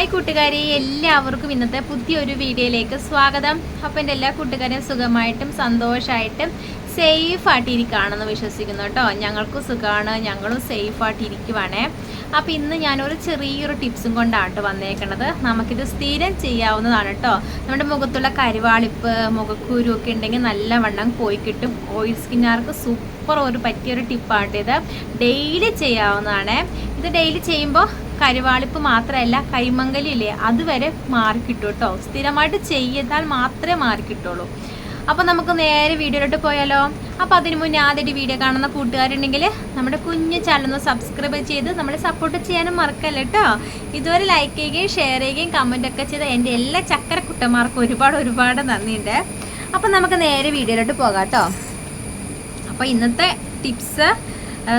Hi കൂട്ടുകാരെ എല്ലാവർക്കും ഇന്നത്തെ പുതിയൊരു വീഡിയോയിലേക്ക് സ്വാഗതം. അപ്പം എന്റെ എല്ലാ കൂട്ടുകാരെയും സുഖമായിട്ടും സന്തോഷമായിട്ടും സേഫായിട്ട് ഇരിക്കുകയാണെന്ന് വിശ്വസിക്കുന്നു കേട്ടോ. ഞങ്ങൾക്കും സുഖമാണ്. ഞങ്ങളും സേഫ് സേഫായിട്ട് ഇരിക്കുവാണേ അപ്പോൾ ഇന്ന് ഞാനൊരു ചെറിയൊരു ടിപ്സും കൊണ്ടാണ് കേട്ടോ വന്നേക്കണത്. നമുക്കിത് സ്ഥിരം ചെയ്യാവുന്നതാണ് കേട്ടോ. നമ്മുടെ മുഖത്തുള്ള കരുവാളിപ്പ് മുഖക്കുരു ഒക്കെ ഉണ്ടെങ്കിൽ നല്ല വണ്ണം പോയി കിട്ടും. ഓയിൽ സ്കിന്നുകാർക്ക് സൂപ്പർ ഒരു പറ്റിയൊരു ടിപ്പാണ് ഇത്. ഡെയിലി ചെയ്യാവുന്നതാണ്. ഇത് ഡെയിലി ചെയ്യുമ്പോൾ കരുവാളിപ്പ് മാത്രമല്ല കൈമങ്കലില്ലേ അതുവരെ മാറിക്കിട്ടും കേട്ടോ സ്ഥിരമായിട്ട് ചെയ്താൽ മാത്രമേ മാറിക്കിട്ടുള്ളൂ അപ്പോൾ നമുക്ക് നേരെ വീഡിയോയിലോട്ട് പോയാലോ? അപ്പോൾ അതിന് മുന്നേ ആദ്യമായിട്ട് വീഡിയോ കാണുന്ന കൂട്ടുകാരുണ്ടെങ്കിൽ നമ്മുടെ കുഞ്ഞു ചാനൽ സബ്സ്ക്രൈബ് ചെയ്ത് നമ്മളെ സപ്പോർട്ട് ചെയ്യാനും മറക്കല്ല കേട്ടോ ഇതുവരെ ലൈക്ക് ചെയ്യുകയും ഷെയർ ചെയ്യുകയും കമന്റ് ഒക്കെ ചെയ്ത എന്റെ എല്ലാ ചക്കര കുട്ടന്മാർക്കും ഒരുപാട് ഒരുപാട് നന്ദിയുണ്ട്. അപ്പോൾ നമുക്ക് നേരെ വീഡിയോയിലോട്ട് പോകാം കേട്ടോ അപ്പോൾ ഇന്നത്തെ ടിപ്സ്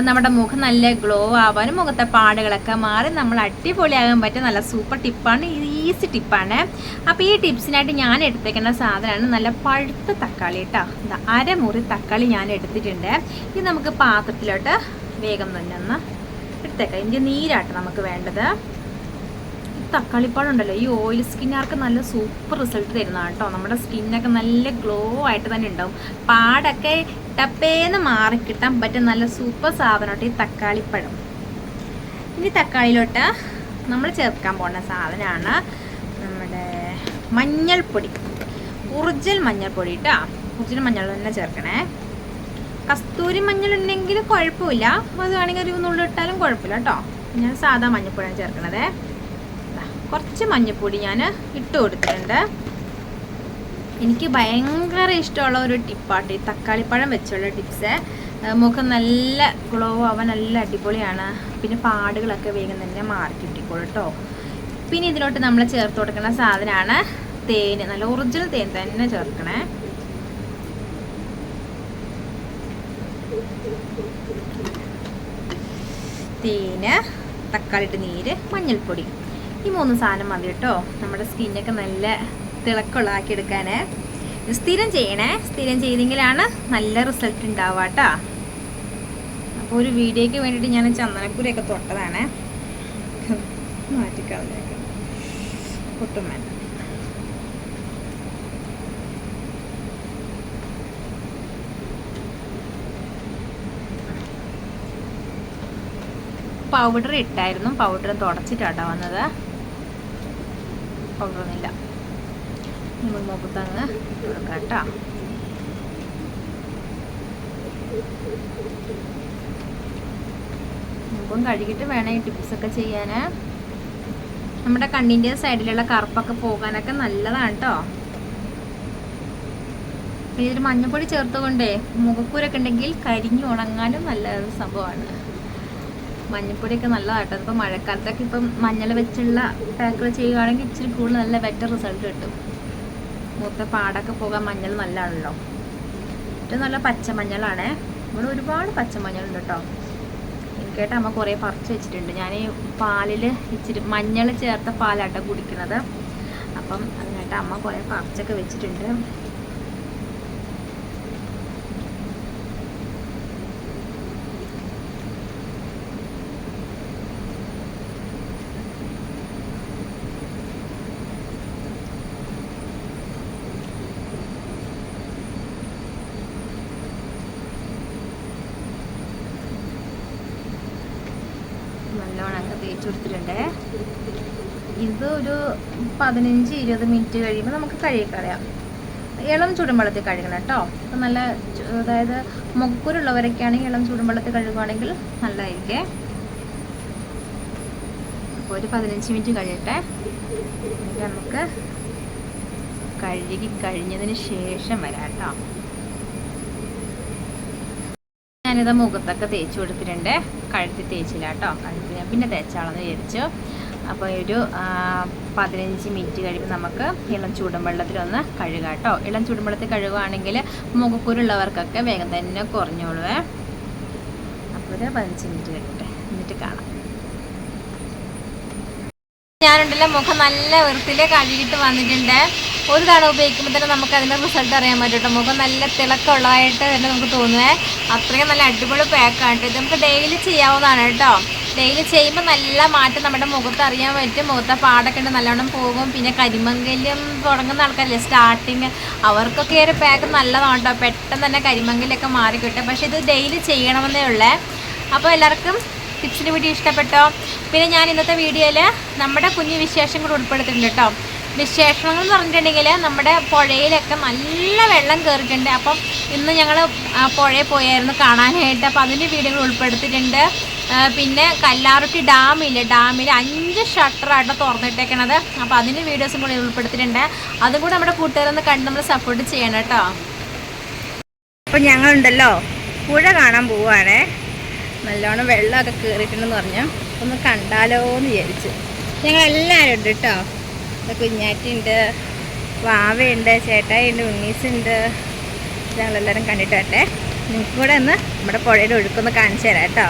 നമ്മുടെ മുഖം നല്ല ഗ്ലോ ആവാനും മുഖത്തെ പാടുകളൊക്കെ മാറി നമ്മൾ അടിപൊളിയാകാൻ പറ്റിയ നല്ല സൂപ്പർ ടിപ്പാണ് ഈസി ടിപ്പാണ്. അപ്പോൾ ഈ ടിപ്സിനായിട്ട് ഞാൻ എടുത്തേക്കുന്ന സാധനമാണ് നല്ല പഴുത്ത തക്കാളി കേട്ടോ അരമുറി തക്കാളി ഞാൻ എടുത്തിട്ടുണ്ട്. ഇത് നമുക്ക് പാത്രത്തിലോട്ട് വേഗം തന്നെ ഒന്ന് എടുത്തേക്കാം. ഇതിന്റെ നീരാട്ട് നമുക്ക് വേണ്ടത്. തക്കാളിപ്പാടുണ്ടല്ലോ ഈ ഓയിൽ സ്കിന്നാർക്ക് നല്ല സൂപ്പർ റിസൾട്ട് തരുന്നതാണ് കേട്ടോ നമ്മുടെ സ്കിന്നൊക്കെ നല്ല ഗ്ലോ ആയിട്ട് തന്നെ ഉണ്ടാവും. പാടൊക്കെ ടപ്പേന്ന് മാറിക്കിട്ടാൻ പറ്റും നല്ല സൂപ്പർ സാധനമായിട്ട് ഈ തക്കാളിപ്പഴം. ഇനി തക്കാളിയിലോട്ട് നമ്മൾ ചേർക്കാൻ പോകുന്ന സാധനമാണ് നമ്മുടെ മഞ്ഞൾപ്പൊടി. ഉറിജൽ മഞ്ഞൾപ്പൊടി കേട്ടോ ഉറിജൽ മഞ്ഞൾ തന്നെ ചേർക്കണേ. കസ്തൂരി മഞ്ഞൾ ഉണ്ടെങ്കിൽ കുഴപ്പമില്ല. അത് വേണമെങ്കിൽ ഒരു നുള്ളിട്ടാലും കുഴപ്പമില്ല കേട്ടോ ഞാൻ സാധാ മഞ്ഞൾപ്പൊടിയാണ് ചേർക്കണത്. കുറച്ച് മഞ്ഞൾപ്പൊടി ഞാൻ ഇട്ട് കൊടുത്തിട്ടുണ്ട്. എനിക്ക് ഭയങ്കര ഇഷ്ടമുള്ള ഒരു ടിപ്പാട്ട് ഈ തക്കാളിപ്പഴം വെച്ചുള്ള ടിപ്സ്. മുഖം നല്ല ഗ്ലോ ആവാൻ നല്ല അടിപൊളിയാണ്. പിന്നെ പാടുകളൊക്കെ വേഗം തന്നെ മാറി കിട്ടിക്കോളും കേട്ടോ പിന്നെ ഇതിലോട്ട് നമ്മൾ ചേർത്ത് കൊടുക്കുന്ന സാധനമാണ് തേന്. നല്ല ഒറിജിനൽ തേൻ തന്നെ ചേർക്കണേ. തേന് തക്കാളിട്ട് നീര് മഞ്ഞൾപ്പൊടി. ഈ മൂന്ന് സാധനം മതി കേട്ടോ നമ്മുടെ സ്കിന്നൊക്കെ നല്ല തിളക്കമുള്ളതാക്കി എടുക്കാൻ സ്ഥിരം ചെയ്യണേ. സ്ഥിരം ചെയ്തെങ്കിലാണ് നല്ല റിസൾട്ട് അപ്പോൾ ഒരു വീഡിയോയ്ക്ക് വേണ്ടിയിട്ട് ഞാൻ ചന്ദനക്കുരിയൊക്കെ തൊട്ടതാണ്. മാറ്റിക്കളഞ്ഞേക്ക്. ഒട്ടും വേണ്ട പൗഡർ ഇട്ടായിരുന്നു. പൗഡർ തുടച്ചിട്ടാട്ടോ വന്നത്. പൗഡറൊന്നുമില്ല നമ്മൾ മുഖത്തങ്ങ് കൊടുക്കാം കേട്ടോ. മുഖം കഴുകിയിട്ട് വേണം ഈ ടിപ്സൊക്കെ ചെയ്യാൻ നമ്മുടെ കണ്ണിന്റെ സൈഡിലുള്ള കറുപ്പൊക്കെ പോകാനൊക്കെ നല്ലതാണ് കേട്ടോ ഇതിൽ മഞ്ഞപ്പൊടി ചേർത്തുകൊണ്ടേ മുഖക്കൂരൊക്കെ ഉണ്ടെങ്കിൽ കരിഞ്ഞു ഉണങ്ങാനും നല്ല സംഭവമാണ്. മഞ്ഞപ്പൊടിയൊക്കെ നല്ലതാട്ടോ അതിപ്പോൾ മഴക്കാലത്തൊക്കെ ഇപ്പം മഞ്ഞൾ വെച്ചുള്ള പാക്കുകൾ ചെയ്യുകയാണെങ്കിൽ ഇച്ചിരി കൂടുതൽ നല്ല ബെറ്റർ റിസൾട്ട് കിട്ടും. മൂത്ത പാടൊക്കെ പോകാൻ മഞ്ഞൾ നല്ലതാണല്ലോ. ഏറ്റവും നല്ല പച്ചമഞ്ഞളാണ്. ഇവിടെ ഒരുപാട് പച്ചമഞ്ഞളുണ്ട് കേട്ടോ എനിക്കായിട്ട് അമ്മ കുറേ പറിച്ച് വെച്ചിട്ടുണ്ട്. ഞാൻ ഈ പാലിൽ ഇച്ചിരി മഞ്ഞൾ ചേർത്ത പാലാട്ട കുടിക്കുന്നത്. അപ്പം അതിനായിട്ട് അമ്മ കുറേ പറിച്ചൊക്കെ വെച്ചിട്ടുണ്ട് നല്ലോണം അങ്ങ് തേച്ച് കൊടുത്തിട്ടുണ്ട് ഇത് ഒരു പതിനഞ്ച് ഇരുപത് മിനിറ്റ് കഴിയുമ്പോൾ നമുക്ക് കഴുകിക്കളയാം ഇളം ചുടുവെള്ളത്തിൽ കഴുകണം കേട്ടോ. അപ്പം നല്ല അതായത് മുഖക്കുരുള്ളവരൊക്കെ ആണെങ്കിൽ ഇളം ചുടുവെള്ളത്തിൽ കഴുകുകയാണെങ്കിൽ നല്ലതായിരിക്കേ. അപ്പോൾ ഒരു പതിനഞ്ച് മിനിറ്റ് കഴിയട്ടെ. നമുക്ക് കഴുകി കഴിഞ്ഞതിന് ശേഷം വരാം കേട്ടോ. ഞാനിത് മുഖത്തൊക്കെ തേച്ച് കൊടുത്തിട്ടുണ്ട്. കഴുത്തി തേച്ചില്ല കേട്ടോ. കഴുത്തി പിന്നെ തേച്ചാളെന്ന് വിചാരിച്ചു. അപ്പോൾ ഒരു പതിനഞ്ച് മിനിറ്റ് കഴിയുമ്പോൾ നമുക്ക് ഇളം ചൂടുവെള്ളത്തിലൊന്ന് കഴുകാം കേട്ടോ. ഇളം ചൂടുവെള്ളത്തിൽ കഴുകുകയാണെങ്കിൽ മുഖക്കുരുള്ളവർക്കൊക്കെ വേഗം തന്നെ കുറഞ്ഞോളുവേ അപ്പോൾ ഒരു പതിനഞ്ച് മിനിറ്റ് കഴിയട്ടെ. എന്നിട്ട് കാണാം. ഞാനുണ്ടല്ലോ മുഖം നല്ല വൃത്തിയിൽ കഴുകിയിട്ട് വന്നിട്ടുണ്ട്. ഒരു തവണ ഉപയോഗിക്കുമ്പോൾ തന്നെ നമുക്ക് അതിന്റെ റിസൾട്ട് അറിയാൻ പറ്റും മുഖം നല്ല തിളക്കമുള്ളതായിട്ട് തന്നെ നമുക്ക് തോന്നുവേ. അത്രയും നല്ല അടിപൊളി പാക്കാണ് ഇത് നമുക്ക് ഡെയിലി ചെയ്യാവുന്നതാണ് കേട്ടോ. ഡെയിലി ചെയ്യുമ്പോൾ നല്ല മാറ്റം നമ്മുടെ മുഖത്ത് അറിയാൻ പറ്റും. മുഖത്തെ പാടൊക്കെ ഉണ്ട് നല്ലോണം പോകും. പിന്നെ കരിമങ്കല്യം തുടങ്ങുന്ന ആൾക്കാരില്ലേ? സ്റ്റാർട്ടിങ് അവർക്കൊക്കെ ഒരു പാക്ക് നല്ലതാണ് കേട്ടോ പെട്ടെന്ന് തന്നെ കരിമങ്കലൊക്കെ മാറി കിട്ടും പക്ഷേ ഇത് ഡെയിലി ചെയ്യണമെന്നേ ഉള്ളേ. അപ്പോൾ എല്ലാവർക്കും ടിപ്സിന്റെ വീഡിയോ ഇഷ്ടപ്പെട്ടോ? പിന്നെ ഞാൻ ഇന്നത്തെ വീഡിയോയിൽ നമ്മുടെ കുഞ്ഞു വിശേഷം കൂടെ ഉൾപ്പെടുത്തിയിട്ടുണ്ട് കേട്ടോ വിശേഷങ്ങൾ എന്ന് പറഞ്ഞിട്ടുണ്ടെങ്കിൽ നമ്മുടെ പുഴയിലൊക്കെ നല്ല വെള്ളം കയറിയിട്ടുണ്ട് അപ്പം ഇന്ന് ഞങ്ങൾ പുഴയിൽ പോയായിരുന്നു കാണാനായിട്ട്. അപ്പോൾ അതിന്റെ വീഡിയോകൾ ഉൾപ്പെടുത്തിയിട്ടുണ്ട്. പിന്നെ കല്ലാറുട്ടി ഡാമില്ലേ? ഡാമിൽ അഞ്ച് ഷട്ടറായിട്ട് തുറന്നിട്ടേക്കണത്. അപ്പോൾ അതിന്റെ വീഡിയോസും കൂടി ഉൾപ്പെടുത്തിയിട്ടുണ്ട്. അതും കൂടി നമ്മുടെ കൂട്ടുകാരൊന്ന് കണ്ട് നമ്മൾ സപ്പോർട്ട് ചെയ്യണം കേട്ടോ. അപ്പം ഞങ്ങളുണ്ടല്ലോ. പുഴ കാണാൻ പോവുകയാണേ. നല്ലോണം വെള്ളമൊക്കെ കയറിയിട്ടുണ്ടെന്ന് പറഞ്ഞു. ഒന്ന് കണ്ടാലോ എന്ന് വിചാരിച്ചു. ഞങ്ങൾ എല്ലാവരും ഉണ്ട് കേട്ടോ. ഇവിടെ കുഞ്ഞാറ്റുണ്ട് വാവയുണ്ട് ചേട്ടായിണ്ട് ഉണ്ണീസുണ്ട്. ഞങ്ങളെല്ലാവരും കണ്ടിട്ട് വരട്ടെ. നിങ്ങൾക്ക് കൂടെ ഒന്ന് നമ്മുടെ പുഴയുടെ ഒഴുക്കൊന്ന് കാണിച്ചു തരാം കേട്ടോ.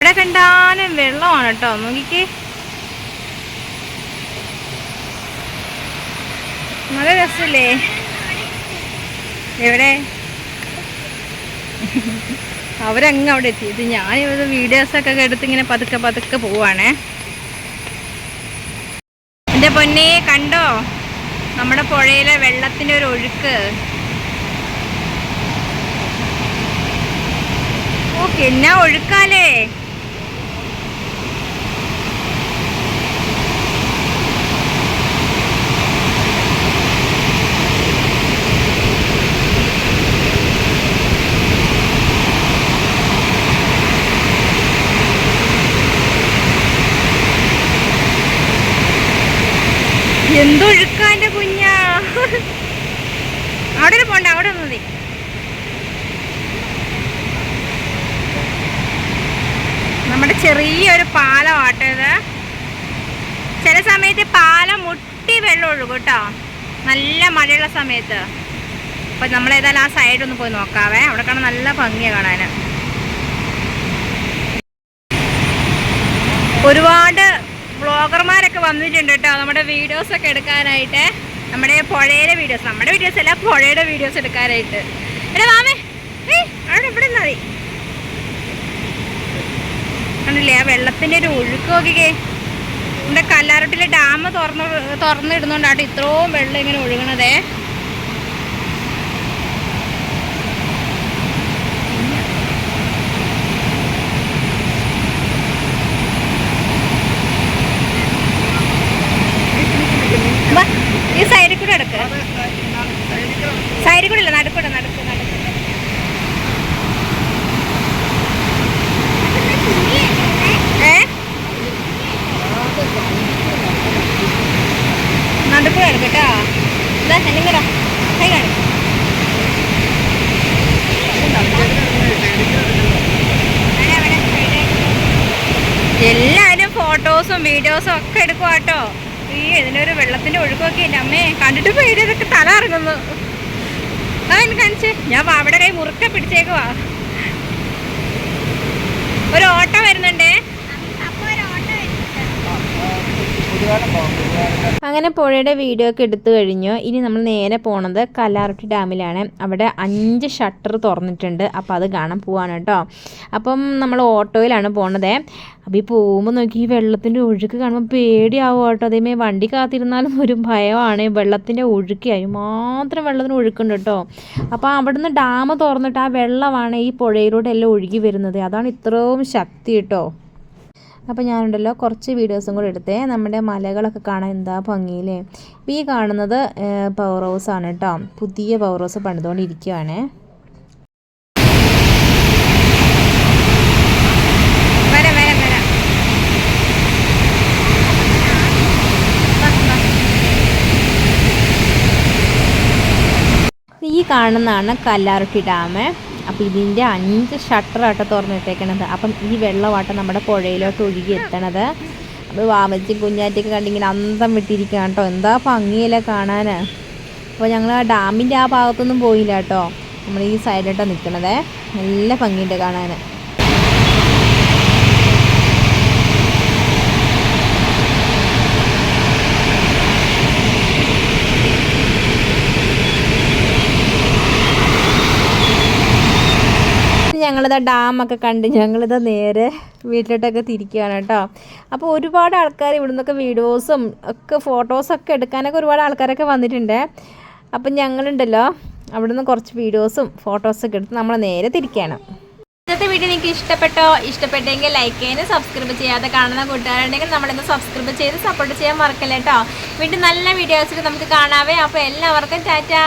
ഇവിടെ വെള്ളമാണ് കേട്ടോ. നോക്കിക്കേ. നല്ല രസല്ലേ എവിടെ? അവരങ്ങ് അവിടെ എത്തി. ഇത് ഞാൻ ഇവിടെ വീഡിയോസൊക്കെ എടുത്ത് ഇങ്ങനെ പതുക്കെ പതുക്കെ പോവാണേ. എന്റെ പൊന്നെ കണ്ടോ? നമ്മുടെ പുഴയിലെ വെള്ളത്തിന്റെ ഒരു ഒഴുക്ക്. ഓക്കെ എന്നാ ഒഴുക്കാലേ എന്തൊഴുക്കാന്റെ കുഞ്ഞാ അവിടെ ഒരു പോണ്ട അവിടെ ഒന്ന് മതി നമ്മുടെ ചെറിയൊരു പാലമാട്ടോ ഇത്. ചില സമയത്ത് പാലം മുട്ടി വെള്ളം ഒഴുകും കേട്ടോ. നല്ല മഴയുള്ള സമയത്ത്. അപ്പൊ നമ്മൾ ഏതായാലും ആ സൈഡ് ഒന്ന് പോയി നോക്കാവേ. അവിടെ കാണാൻ നല്ല ഭംഗിയാണ് കാണാൻ ഒരുപാട് ബ്ലോഗർമാരൊക്കെ വന്നിട്ടുണ്ട് കേട്ടോ. നമ്മുടെ വീഡിയോസ് ഒക്കെ എടുക്കാനായിട്ട്. നമ്മുടെ പുഴയുടെ വീഡിയോസ് നമ്മുടെ വീഡിയോസ് അല്ല പുഴയുടെ വീഡിയോസ് എടുക്കാനായിട്ട്. എടാ വാമേ ഏയ് അവിടെ ഇവിടെ നിന്നാ കണ്ടില്ലേ ആ വെള്ളത്തിന്റെ ഒരു ഒഴുക്ക് നോക്കിക്കേ. നമ്മുടെ കല്ലാറട്ടിലെ ഡാം തുറന്ന് തുറന്നിടുന്നോണ്ടാട്ടോ ഇത്രയും വെള്ളം ഇങ്ങനെ ഒഴുകണതേ വാ, ഈ സൈഡിൽ കൂടെ എടുക്ക സൈഡിൽ കൂടെ ഇല്ല നടുക്കൂടെ നടുക്ക് നടുക്ക് ഏ നടുക്കൂടെ കേട്ടോ. ഇതാ എന്നിങ്ങടാ കൈ കാണി. എല്ലാവരും ഫോട്ടോസും വീഡിയോസും ഒക്കെ എടുക്കും കേട്ടോ. ഈ ഇതിനൊരു വെള്ളത്തിന്റെ ഒഴുക്കൊക്കെ ഇല്ല അമ്മേ? കണ്ടിട്ട് പേടിയതൊക്കെ തല ഇറങ്ങുന്നു. അതെന്നെ എന്നെ കാണിച്ചേ. ഞാൻ അവിടെ കൈ മുറുക്കെ പിടിച്ചേക്കുവാ ഒരു ഓട്ടം വരുന്നുണ്ടേ. അങ്ങനെ പുഴയുടെ വീഡിയോ ഒക്കെ എടുത്തു കഴിഞ്ഞു. ഇനി നമ്മൾ നേരെ പോണത് കല്ലാറുട്ടി ഡാമിലാണ്. അവിടെ അഞ്ച് ഷട്ടർ തുറന്നിട്ടുണ്ട്. അപ്പോൾ അത് കാണാൻ പോവാണ് കേട്ടോ. അപ്പം നമ്മൾ ഓട്ടോയിലാണ് പോണത്. അപ്പോൾ ഈ പോകുമ്പോൾ നോക്കി ഈ വെള്ളത്തിന്റെ ഒഴുക്ക് കാണുമ്പോൾ പേടിയാവും കേട്ടോ. അതേമേ വണ്ടി കാത്തിരുന്നാലും ഒരു ഭയമാണ്. വെള്ളത്തിന്റെ ഒഴുക്കായി മാത്രം വെള്ളത്തിന് ഒഴുക്കുണ്ട് കേട്ടോ. അപ്പോൾ അവിടുന്ന് ഡാം തുറന്നിട്ട് ആ വെള്ളമാണ് ഈ പുഴയിലൂടെ എല്ലാം ഒഴുകി വരുന്നത്. അതാണ് ഇത്രയും ശക്തി കേട്ടോ. അപ്പോൾ ഞാനുണ്ടല്ലോ കുറച്ച് വീഡിയോസും കൂടെ എടുത്തേ. നമ്മുടെ മലകളൊക്കെ കാണാൻ എന്താ ഭംഗിയില്ലേ? ഇപ്പോൾ ഈ കാണുന്നത് പവർ ഹൗസ് ആണ് കേട്ടോ. പുതിയ പവർ ഹൗസ് പണിതുകൊണ്ടിരിക്കുകയാണ് ഈ കാണുന്നതാണ് കല്ലാർട്ടി ഡാം അപ്പോൾ ഇതിന്റെ അഞ്ച് ഷട്ടറാട്ടോ തുറന്നിട്ടേക്കണത്. അപ്പം ഈ വെള്ളമാട്ടം നമ്മുടെ പുഴയിലോട്ട് ഒഴുകി എത്തണത്. അപ്പോൾ വാമച്ചി കുഞ്ഞാറ്റൊക്കെ കണ്ടിങ്ങനെ അന്തം വിട്ടിരിക്കുകയാണ് കേട്ടോ. എന്താ ഭംഗിയല്ലേ കാണാൻ അപ്പോൾ ഞങ്ങൾ ആ ഡാമിന്റെ ആ ഭാഗത്തൊന്നും പോയില്ല കേട്ടോ. നമ്മൾ ഈ സൈഡിലോട്ടാണ് നിൽക്കണതേ നല്ല ഭംഗിയുണ്ട് കാണാൻ ഞങ്ങളിത് ഡാമൊക്കെ കണ്ട് ഞങ്ങളിത് നേരെ വീട്ടിലോട്ടൊക്കെ തിരിക്കുകയാണ് കേട്ടോ. അപ്പോൾ ഒരുപാട് ആൾക്കാർ ഇവിടെ നിന്നൊക്കെ വീഡിയോസും ഒക്കെ ഫോട്ടോസൊക്കെ എടുക്കാനൊക്കെ ഒരുപാട് ആൾക്കാരൊക്കെ വന്നിട്ടുണ്ട്. അപ്പം ഞങ്ങളുണ്ടല്ലോ അവിടെ നിന്ന് കുറച്ച് വീഡിയോസും ഫോട്ടോസൊക്കെ എടുത്ത് നമ്മൾ നേരെ തിരിക്കുകയാണ്. ഇന്നത്തെ വീഡിയോ നിങ്ങൾക്ക് ഇഷ്ടപ്പെട്ടോ? ഇഷ്ടപ്പെട്ടെങ്കിൽ ലൈക്ക് ചെയ്യാനും സബ്സ്ക്രൈബ് ചെയ്യാതെ കാണുന്ന കൂട്ടുകാരുണ്ടെങ്കിൽ നമ്മളിന്ന് സബ്സ്ക്രൈബ് ചെയ്ത് സപ്പോർട്ട് ചെയ്യാൻ മറക്കല്ലേ കേട്ടോ. വീണ്ടും നല്ല വീഡിയോസിൽ നമുക്ക് കാണാവേ. അപ്പോൾ എല്ലാവർക്കും ടാറ്റാ.